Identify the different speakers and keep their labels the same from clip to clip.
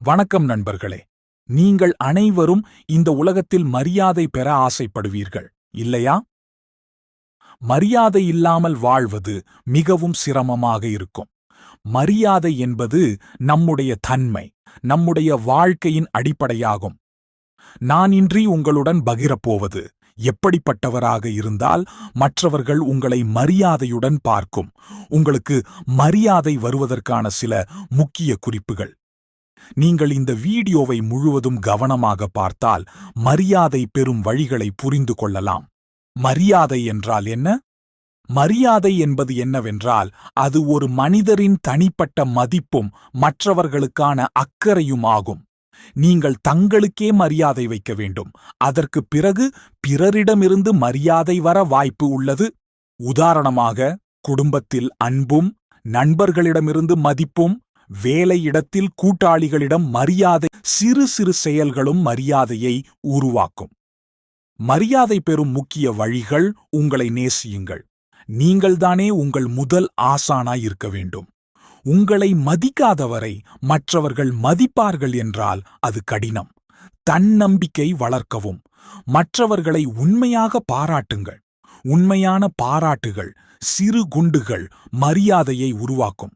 Speaker 1: வணக்கம் நண்பர்களே. நீங்கள் அனைவரும் இந்த உலகத்தில் மரியாதை பெற ஆசைப்படுவீர்கள் இல்லையா? மரியாதை இல்லாமல் வாழ்வது மிகவும் சிரமமாக இருக்கும். மரியாதை என்பது நம்முடைய தன்மை நம்முடைய வாழ்க்கையின் அடிப்படையாகும். நான் இன்றி உங்களுடன் பகிரப்போவது எப்படிப்பட்டவராக இருந்தால் மற்றவர்கள் உங்களை மரியாதையுடன் பார்க்கும். உங்களுக்கு மரியாதை வருவதற்கான சில முக்கிய குறிப்புகள். நீங்கள் இந்த வீடியோவை முழுவதும் கவனமாக பார்த்தால் மரியாதை பெறும் வழிகளை புரிந்து கொள்ளலாம். மரியாதை என்றால் என்ன? மரியாதை என்பது என்னவென்றால் அது ஒரு மனிதரின் தனிப்பட்ட மதிப்பும் மற்றவர்களுக்கான அக்கறையும் ஆகும். நீங்கள் தங்களுக்கே மரியாதை வைக்க வேண்டும். அதற்கு பிறகு பிறரிடமிருந்து மரியாதை வர வாய்ப்பு உள்ளது. உதாரணமாக குடும்பத்தில் அன்பும் நண்பர்களிடமிருந்து மதிப்பும் வேலையிடத்தில் கூட்டாளிகளிடம் மரியாதை சிறு சிறு செயல்களும் மரியாதையை உருவாக்கும். மரியாதை பெறும் முக்கிய வழிகள் உங்களை நேசியுங்கள். நீங்கள்தானே உங்கள் முதல் ஆசானாய் இருக்க வேண்டும். உங்களை மதிக்காதவரை மற்றவர்கள் மதிப்பார்கள் என்றால் அது கடினம். தன்னம்பிக்கை வளர்க்கவும். மற்றவர்களை உண்மையாக பாராட்டுங்கள். உண்மையான பாராட்டுகள் சிறு குண்டுகள் மரியாதையை உருவாக்கும்.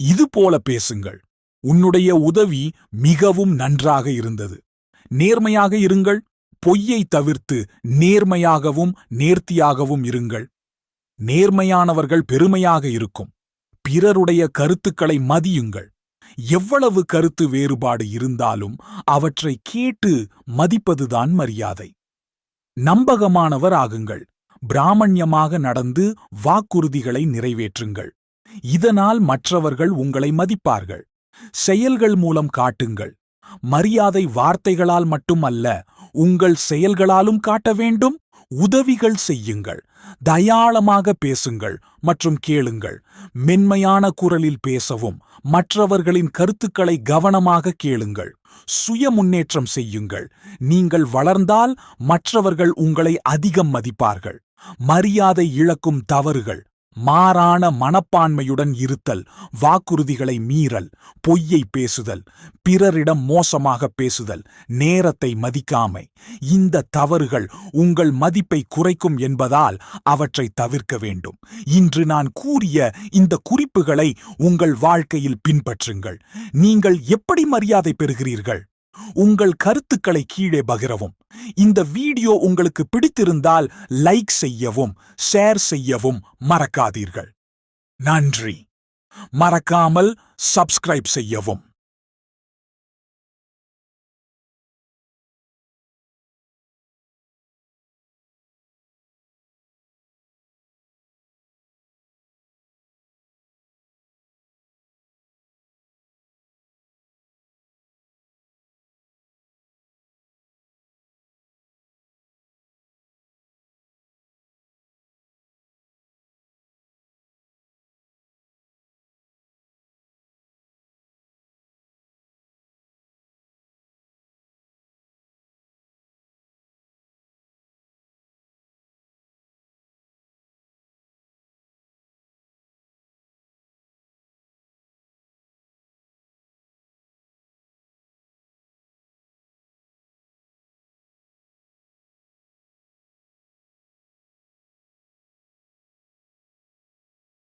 Speaker 1: இது போல பேசுங்கள். உன்னுடைய உதவி மிகவும் நன்றாக இருந்தது. நேர்மையாக இருங்கள். பொய்யை தவிர்த்து நேர்மையாகவும் நேர்த்தியாகவும் இருங்கள். நேர்மையானவர்கள் பெருமையாக இருக்கும். பிறருடைய கருத்துக்களை மதியுங்கள். எவ்வளவு கருத்து வேறுபாடு இருந்தாலும் அவற்றை கேட்டு மதிப்பதுதான் மரியாதை. நம்பகமானவர் ஆகுங்கள். பிராமண்யமாக நடந்து வாக்குறுதிகளை நிறைவேற்றுங்கள். இதனால் மற்றவர்கள் உங்களை மதிப்பார்கள். செயல்கள் மூலம் காட்டுங்கள். மரியாதை வார்த்தைகளால் மட்டுமல்ல உங்கள் செயல்களாலும் காட்ட வேண்டும். உதவிகள் செய்யுங்கள். தயாளமாக பேசுங்கள் மற்றும் கேளுங்கள். மென்மையான குரலில் பேசவும். மற்றவர்களின் கருத்துக்களை கவனமாக கேளுங்கள். சுய முன்னேற்றம் செய்யுங்கள். நீங்கள் வளர்ந்தால் மற்றவர்கள் உங்களை அதிகம் மதிப்பார்கள். மரியாதை இழக்கும் தவறுகள் மாறான மனப்பான்மையுடன் இருத்தல் வாக்குறுதிகளை மீறல் பொய்யை பேசுதல் பிறரிடம் மோசமாக பேசுதல் நேரத்தை மதிக்காமை. இந்த தவறுகள் உங்கள் மதிப்பை குறைக்கும் என்பதால் அவற்றை தவிர்க்க வேண்டும். இன்று நான் கூறிய இந்த குறிப்புகளை உங்கள் வாழ்க்கையில் பின்பற்றுங்கள். நீங்கள் எப்படி மரியாதை பெறுகிறீர்கள்? உங்கள் கருத்துக்களை கீழே பகிரவும். இந்த வீடியோ உங்களுக்கு பிடித்திருந்தால் லைக் செய்யவும் ஷேர் செய்யவும் மறக்காதீர்கள். நன்றி. மறக்காமல் சப்ஸ்கிரைப் செய்யவும்.